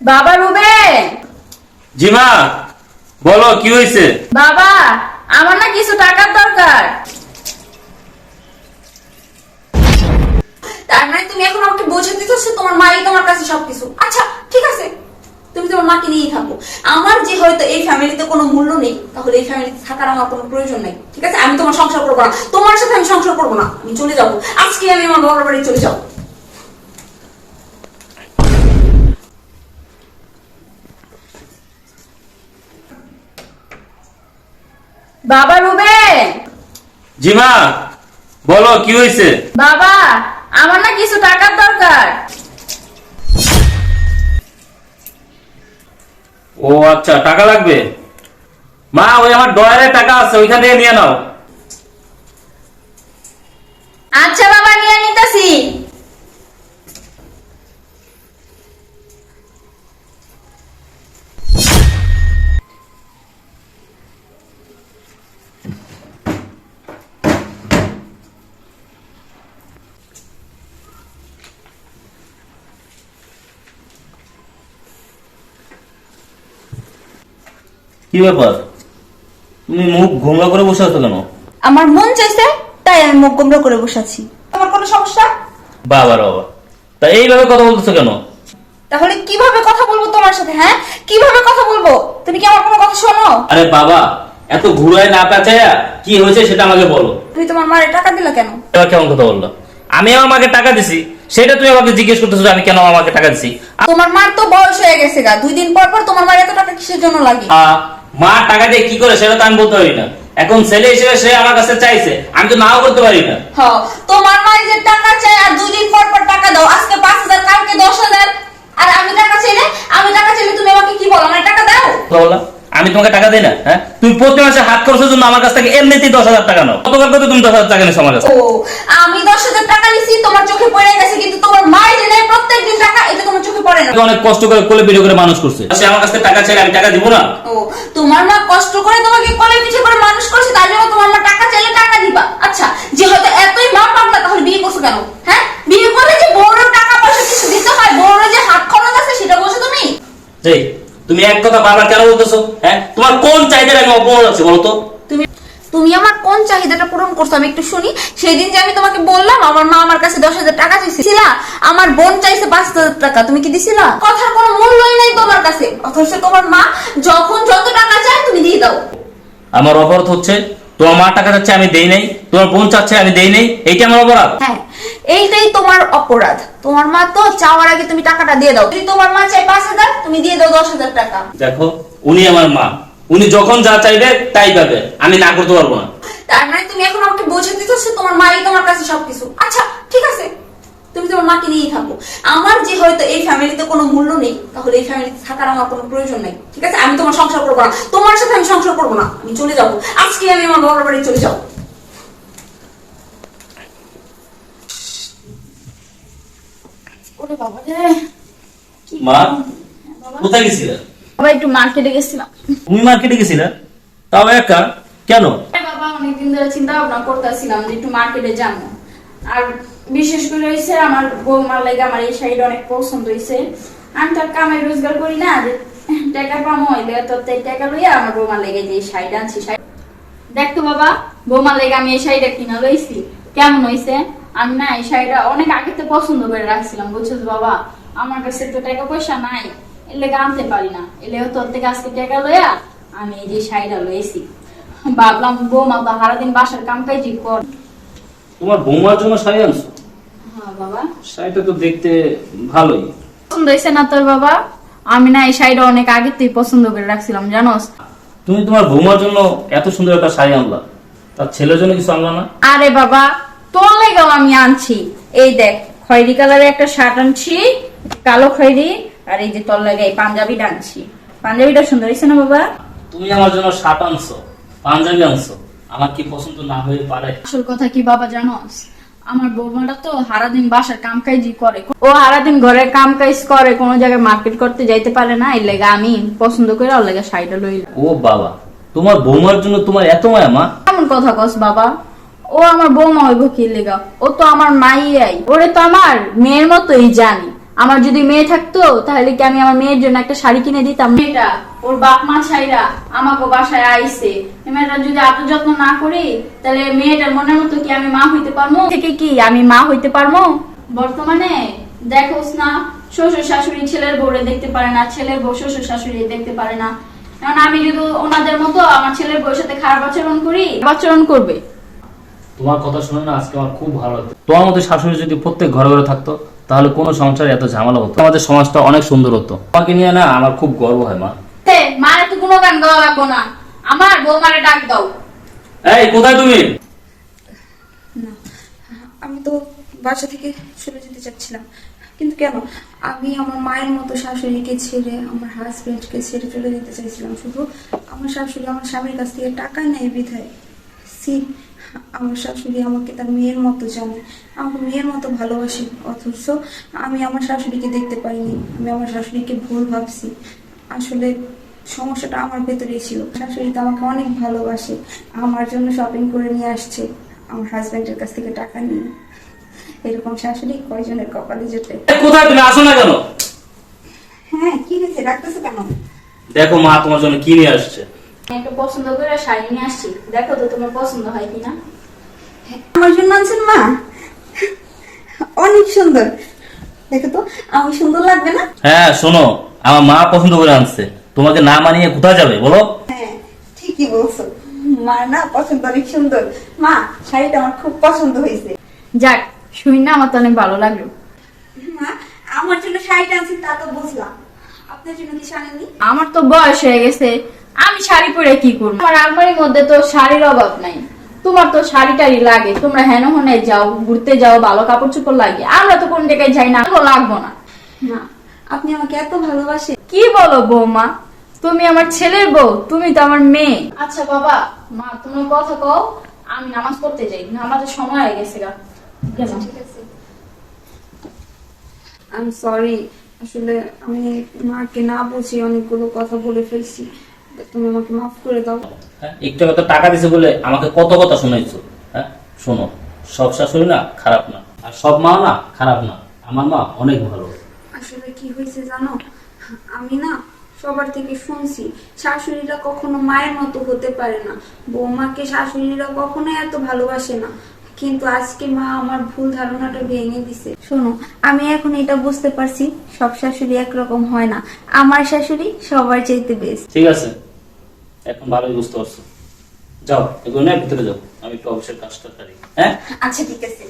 বাবা রুবেন জি মা বলো কি হয়েছে? বাবা আমার না কিছু টাকার দরকার। তার মানে তুমি এখন আমাকে বোঝা দিতেছো তোমার মাই তোমার কাছে সবকিছু। আচ্ছা ঠিক আছে। তুমি তোমার মাকে নিয়েই থাকো। আমার যে হয়তো এই ফ্যামিলিতে কোনো মূল্য নেই তাহলে এই ফ্যামিলিতে থাকার আমার কোনো প্রয়োজন নেই। ঠিক আছে? আমি তোমার সংসার করব না। তোমার সাথে আমি সংসার করব না। আমি চলে যাব। আজকে আমি আমার বাবার বাড়ি চলে যাব। বাবা রুবেন জি মা বলো কি হয়েছে? বাবা আমার না কিছু টাকার দরকার। ও আচ্ছা টাকা লাগবে? মা ওই আমার ডয়ারে টাকা আছে ওইখান থেকে নিয়ে নাও। আচ্ছা বাবা নিয়ে নিতেছি। কি ব্যাপার? তুমি মুখ ঘোমরা করে বসে আছো কেন? আমার মন চাইছে তাই আমি মুখ গোমরা করে বসাচ্ছি তোমার কোনো সমস্যা? বাবা বাবা তা এইভাবে কথা বলতেছো কেন? তাহলে কীভাবে কথা বলব তোমার সাথে হ্যাঁ? কীভাবে কথা বলব? তুমি কি আমার কোনো কথা শোনো? আরে বাবা এত ঘুরায় না পেঁচায়া কি হয়েছে সেটা আমাকে বলো। তুমি তোমার মায়ের টাকা দিলা কেন? এবার কেমন কথা বলল? আমি আমার মাকে টাকা দিছি সেটা তুমি আমাকে জিজ্ঞেস করতেছো যে আমি কেন আমার মাকে টাকা দিছি? তোমার মার তো বয়স হয়ে গেছে গা দুই দিন পর পর তোমার মার এত টাকা কিসের জন্য লাগে? আ, মা টাকা দিয়ে কি করে সেটা তো আমি বলতে পারি না। এখন ছেলে হিসেবে সে আমার কাছে চাইছে আমি তো নাও করতে পারি না। তোমার মা যে টাকা চায় আর দুই দিন পর পর টাকা দাও আজকে পাঁচ হাজার কালকে দশ হাজার। আর আমি টাকা চাইলে আমি টাকা চাইলে তুমি আমাকে কি বলো আমার টাকা দাও। বললা আমি তোমাকে টাকা দিই না হ্যাঁ? তুমি প্রতি মাসে হাত খরচের জন্য আমার কাছ থেকে এমনিতেই দশ হাজার টাকা নাও। কতবার কত তুমি দশ হাজার টাকা নিছো আমার কাছে? আমি দশ হাজার টাকা নিছি তোমার চোখে পড়ে গেছে কিন্তু তোমার মাই যে নেয় প্রত্যেক দিন টাকা এটা তোমার অনেক কষ্ট করে কোলে পিঠে করে মানুষ করছে। সে আমার কাছ টাকা চাইলে আমি টাকা দিব না। ও তোমার মা কষ্ট করে তোমাকে কলে পিছিয়ে করে মানুষ করছে তার জন্য তোমার মা টাকা চাইলে টাকা দিবা। আচ্ছা যে হয়তো এতই মা পাগলা তাহলে বিয়ে করছ কেন? হ্যাঁ? বিয়ে করলে যে বড় টাকা পয়সা কিছু দিতে হয় বড় যে হাত খরচ আছে সেটা বলছো তুমি? এই তুমি এক কথা বারবার কেন বলতেছো? হ্যাঁ? তোমার কোন চাহিদার আমি অপমান আছে বলো তো? তুমি আমার কোন চাহিদাটা পূরণ করছ? আমি একটু শুনি। সেই দিন যে আমি তোমাকে বললাম আমার মা আমার কাছে দশ হাজার টাকা চাইছিলা আমার বোন চাইছে পাঁচ হাজার টাকা। তুমি কি দিছিলা? কথার কোনো মূল্যই নাই তোমার কাছে। অথচ তোমার মা যখন যত টাকা চায় তুমি দিয়ে দাও। আমার অপরাধ হচ্ছে তোমার মা টাকা চাচ্ছে আমি দেই নাই। তোমার বোন চাচ্ছে আমি দেই নাই। এইটা আমার অপরাধ। হ্যাঁ এইটাই তোমার অপরাধ। তোমার মা তো চাওয়ার আগে তুমি টাকাটা দিয়ে দাও। যদি তোমার মা চাই পাঁচ হাজার তুমি দিয়ে দাও দশ হাজার টাকা। দেখো উনি আমার মা। উনি যখন যা চাইবে তাই পাবে। আমি না করতে পারব না। তার মানে তুমি এখন আমাকে বোঝা দিতেছো তোমার মাই তোমার কাছে সবকিছু। আচ্ছা ঠিক আছে। তুমি তোমার মাকে নিয়েই থাকো। আমার যে হয়তো এই ফ্যামিলিতে কোনো মূল্য নেই তাহলে এই ফ্যামিলিতে থাকার আমার কোনো প্রয়োজন নেই। ঠিক আছে? আমি তোমার সংসার করব না। তোমার সাথে আমি সংসার করব না। আমি চলে যাব। আজকে আমি আমার বাবার বাড়ি চলে যাব। ওরে বাবা রে মা কোথায় গেছিলে? বাবা একটু মার্কেটে গেছিলাম। তুমি মার্কেটে গেছিলে? তাও একা কেন? বাবা অনেকদিন ধরে চিন্তা ভাবনা করতেছিলাম যে একটু মার্কেটে যাব। আর বিশেষ করে হয়েছে আমার বৌমার লাগে আমার এই শাড়িটা অনেক পছন্দ হয়েছে আমি তো কামাই রোজগার করি না যে টাকা পামো এলে তো টাকা লইয়া আমার বৌমার লেগে যে শাড়িটা আনছি শাড়ি দেখতো বাবা বৌমার লেগে আমি এই শাড়িটা কিনা লইছি। কেমন হয়েছে আমি না এই শাড়িটা অনেক আগে তো পছন্দ করে রাখছিলাম বুঝছিস বাবা? আমার কাছে তো টাকা পয়সা নাই। এর লেগে আনতে পারি না। এলে তোর থেকে আজকে টাকা লইয়া আমি এই যে শাড়িটা লইছি। ভাবলাম বৌমা তো সারাদিন বাসার কাম কাজই কর। তোমার বৌমার জন্য শাড়ি আনছো? হ্যাঁ বাবা। শাড়িটা তো দেখতে ভালোই। পছন্দ হয়েছে না তোর বাবা? আমি না এই শাড়িটা অনেক আগে তুই পছন্দ করে রাখছিলাম জানোস? তুমি তোমার বৌমার জন্য এত সুন্দর একটা শাড়ি আনলা। তার ছেলের জন্য কিছু আনলা না? আরে বাবা তোর লেগেও আমি আনছি। এই দেখ খয়েরি কালারের একটা শার্ট আনছি কালো খয়েরি আর এই যে তোর লাগে এই পাঞ্জাবিটা আনছি পাঞ্জাবিটা সুন্দর হয়েছে না বাবা? তুমি আমার জন্য শার্ট আনছো পাঞ্জাবি আনছো। আমার কি পছন্দ না হয়ে পারে? আসল কথা কি বাবা জানোস আমার বৌমাটা তো সারাদিন বাসার কাম কাজই করে। ও সারাদিন ঘরে কাম কাজ করে কোনো জায়গায় মার্কেট করতে যাইতে পারে না এই লেগে আমি পছন্দ করে ওর লেগে শাড়িটা লইলাম। ও বাবা তোমার বৌমার জন্য তোমার এত মায়া মা? কেমন কথা কস বাবা ও আমার বৌমা হইব কি লেগা? ও তো আমার মাই আই ওরে তো আমার মেয়ের মতোই জানি। আমার যদি মেয়ে থাকতো তাহলে কি আমি আমার মেয়ের জন্য একটা শাড়ি কিনে দিতাম? মেয়েটা ওর বাপ মা ছাইরা আমাকে বাসায় আইছে। মেয়েটা যদি আদর যত্ন না করি তাহলে মেয়েটার মনের মতো কি আমি মা হইতে পারব থেকে কি আমি মা হইতে পারব বর্তমানে দেখোস না শ্বশুর শাশুড়ি ছেলের বউরে দেখতে পারে না ছেলের বউ শ্বশুর শাশুড়ি দেখতে পারে না। কারণ আমি যদি ওনাদের মতো আমার ছেলের বউর সাথে খারাপ আচরণ করি আচরণ করবে? তোমার কথা শুনে না আজকে আমার খুব ভালো লাগতো তোমার মতো শাশুড়ি যদি প্রত্যেক ঘরে ঘরে থাকতো তাহলে কোনো সংসারে এত ঝামেলা হতো? আমাদের সমাজটা অনেক সুন্দর হতো। তোমাকে নিয়ে না আমার খুব গর্ব হয় মা। মারে তো কোনো গান গাওয়া লাগবো না। আমার বৌমারে ডাক দাও। এই কোথায় তুমি? আমি তো বাসা থেকে চলে যেতে চাচ্ছিলাম। কিন্তু কেন? আমি আমার মায়ের মতো শাশুড়িকে ছেড়ে আমার হাজবেন্ডকে ছেড়ে চলে যেতে চাইছিলাম। শুধু আমার শাশুড়ি আমার স্বামীর কাছ থেকে টাকা নেয় বিধায়। সি আমার শাশুড়ি আমাকে তার মেয়ের মতো জানে। আমাকে মেয়ের মতো ভালোবাসে অথচ আমি আমার শাশুড়িকে দেখতে পাইনি। আমি আমার শাশুড়িকে ভুল ভাবছি। আসলে সমস্যাটা আমার ভেতরেই ছিল। শাশুড়ি তো আমাকে অনেক ভালোবাসে। আমার জন্য শপিং করে নিয়ে আসছে। আমার হাজবেন্ডের কাছ থেকে টাকা নিয়ে। এরকম শাশুড়ি কয়জনের কপালে জোটে? কোথায় তুমি আসো না কেন? হ্যাঁ কি হয়েছে? রাখতেছো কেন? দেখো মা তোমার জন্য কি নিয়ে আসছে। একটা পছন্দ করে শাড়ি নিয়ে আসছি। দেখো তো তোমার পছন্দ হয় কিনা। আমার জন্য আনছেন মা? অনেক সুন্দর। দেখো তো আমি সুন্দর লাগবে না? হ্যাঁ শোনো আমার মা পছন্দ করে আনছে। তোমাকে না মানিয়ে কোথায় যাবে বলো? হ্যাঁ ঠিকই বলছো। মা না পছন্দ অনেক সুন্দর। মা শাড়িটা আমার খুব পছন্দ হয়েছে। যাক শুনি না আমার তো অনেক ভালো লাগল। মা আমার জন্য শাড়িটা আনছেন তা তো বুঝলাম। আপনার জন্য কি শাড়ি আমার তো বয়স হয়ে গেছে। আমি শাড়ি পরে কি করব? আমার আলমারির মধ্যে তো শাড়ির অভাব নাই। তোমার তো শাড়ি টাড়ি লাগে। তোমরা হেন হনে যাও ঘুরতে যাও ভালো কাপড় চোপড় লাগে আমরা তো কোন জায়গায় যাই না লাগবো না। আপনি আমাকে এত ভালোবাসেন। কি বলো বৌমা? তুমি আমার ছেলের বউ তুমি তো আমার মেয়ে। আচ্ছা বাবা। মা তুমি কথা কও আমি নামাজ পড়তে যাই। নামাজের সময় হয়ে গেছে গা। ঠিক আছে। আই এম সরি আসলে আমি মাকে না বুঝি অনেকগুলো কথা বলে ফেলছি। তুমি আমাকে মাফ করে দাও। হ্যাঁ, একটু কত টাকা দিছে বলে আমাকে কত কথা শুনাইছো হ্যাঁ? শোনো সব শাশুড়ি না খারাপ না। আর সব মা না খারাপ না। আমার মা অনেক ভালো। আসলে কি হয়েছে জানো? আমি না সবার থেকে শুনছি শাশুড়িরা কখনো মায়ের মতো হতে পারে না। বৌমাকে শাশুড়িরা কখনো এত ভালোবাসে না। কিন্তু আজকে মা আমার ভুল ধারণাটা ভেঙে দিছে। শোনো আমি এখন এটা বুঝতে পারছি সব শাশুড়ি একরকম হয় না। আমার শাশুড়ি সবার চাইতে বেস্ট ঠিক আছে। এখন ভালোই বুঝতে পারছ। যাও, এগুলো না ভিতরে যাও। আমি একটু অফিসের কাজটা করি। হ্যাঁ? আচ্ছা ঠিক আছে।